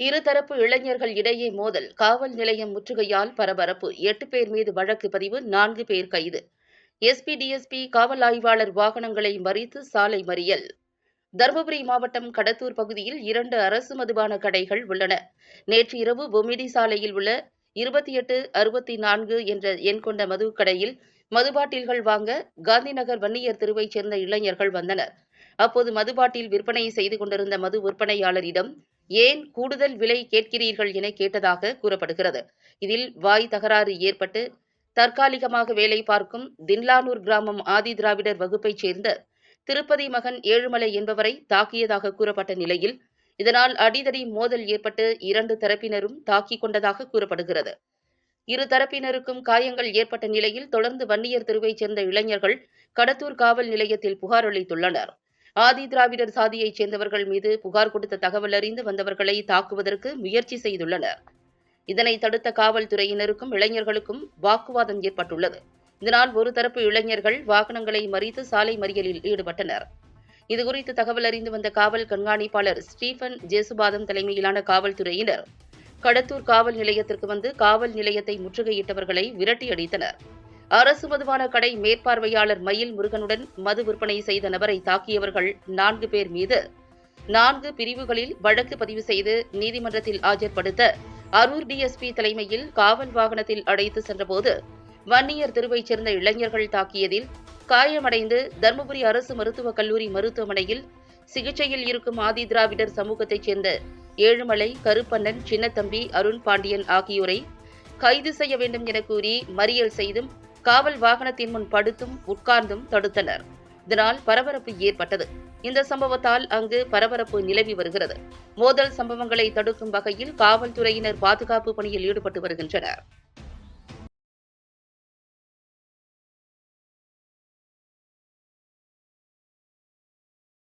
இருதரப்பு இளைஞர்கள் இடையே மோதல் காவல் நிலையம் முற்றுகையால் பரபரப்பு. எட்டு பேர் மீது வழக்கு பதிவு நான்கு பேர் கைது. எஸ்பி டிஎஸ்பி காவல் ஆய்வாளர் வாகனங்களை மறித்து சாலை மறியல். தருமபுரி மாவட்டம் கடத்தூர் பகுதியில் இரண்டு அரசு மதுபான கடைகள் உள்ளன. நேற்று இரவு பொமிடி சாலையில் உள்ள இருபத்தி எட்டு அறுபத்தி நான்கு என்ற எண் கொண்ட மது கடையில் மதுபாட்டில்கள் வாங்க காந்திநகர் வன்னியர் தெருவைச் சேர்ந்த இளைஞர்கள் வந்தனர். அப்போது மதுபாட்டில் விற்பனை செய்து கொண்டிருந்த மது விற்பனையாளரிடம் ஏன் கூடுதல் விலை கேட்கிறீர்கள் என கேட்டதாக கூறப்படுகிறது. இதில் வாய் தகராறு ஏற்பட்டு தற்காலிகமாக வேலை பார்க்கும் தின்லானூர் கிராமம் ஆதி திராவிடர் வகுப்பைச் சேர்ந்த திருப்பதி மகன் ஏழுமலை என்பவரை தாக்கியதாக கூறப்பட்ட நிலையில் இதனால் அடிதடி மோதல் ஏற்பட்டு இரண்டு தரப்பினரும் தாக்கிக் கொண்டதாக கூறப்படுகிறது. இரு தரப்பினருக்கும் காயங்கள் ஏற்பட்ட நிலையில் தொடர்ந்து வன்னியர் தெருவைச் சேர்ந்த இளைஞர்கள் கடத்தூர் காவல் நிலையத்தில் புகார் அளித்துள்ளனர். ஆதி திராவிடர் சாதியைச் சேர்ந்தவர்கள் மீது புகார் கொடுத்த தகவல் அறிந்து வந்தவர்களை தாக்குவதற்கு முயற்சி செய்துள்ளனர். இதனை தடுத்த காவல்துறையினருக்கும் இளைஞர்களுக்கும் வாக்குவாதம் ஏற்பட்டுள்ளது. இதனால் ஒரு தரப்பு இளைஞர்கள் வாகனங்களை மறித்து சாலை மறியலில் ஈடுபட்டனர். இதுகுறித்து தகவல் அறிந்து வந்த காவல் கண்காணிப்பாளர் ஸ்டீபன் ஜேசுபாதம் தலைமையிலான காவல்துறையினர் கடத்தூர் காவல் நிலையத்திற்கு வந்து காவல் நிலையத்தை முற்றுகையிட்டவர்களை விரட்டியடித்தனர் அரசு மதுவான கடை மேற்பார்வையாளர் மயில் முருகனுடன் மது விற்பனை செய்த நபரை தாக்கியவர்கள் நான்கு பேர் மீது. நான்கு பிரிவுகளில் வழக்கு பதிவு செய்து நீதிமன்றத்தில் ஆஜர்படுத்த அரூர் டிஎஸ்பி தலைமையில் காவல் வாகனத்தில் அழைத்து சென்றபோது வன்னியர் தெருவைச் சேர்ந்த இளைஞர்கள் தாக்கியதில் காயமடைந்து தருமபுரி அரசு மருத்துவக் கல்லூரி மருத்துவமனையில் சிகிச்சையில் இருக்கும் ஆதி திராவிடர் சமூகத்தைச் சேர்ந்த ஏழுமலை கருப்பண்ணன் சின்னத்தம்பி அருண் பாண்டியன் ஆகியோரை கைது செய்ய வேண்டும் என கூறி மறியல் செய்தும் காவல் வாகனத்தின் முன் படுத்தும் உட்கார்ந்தும் தடுத்தனர். இதனால் பரபரப்பு ஏற்பட்டது. இந்த சம்பவத்தால் அங்கு பரபரப்பு நிலவி வருகிறது. மோதல் சம்பவங்களை தடுக்கும் வகையில் காவல்துறையினர் பாதுகாப்பு பணியில் ஈடுபட்டு வருகின்றனர்.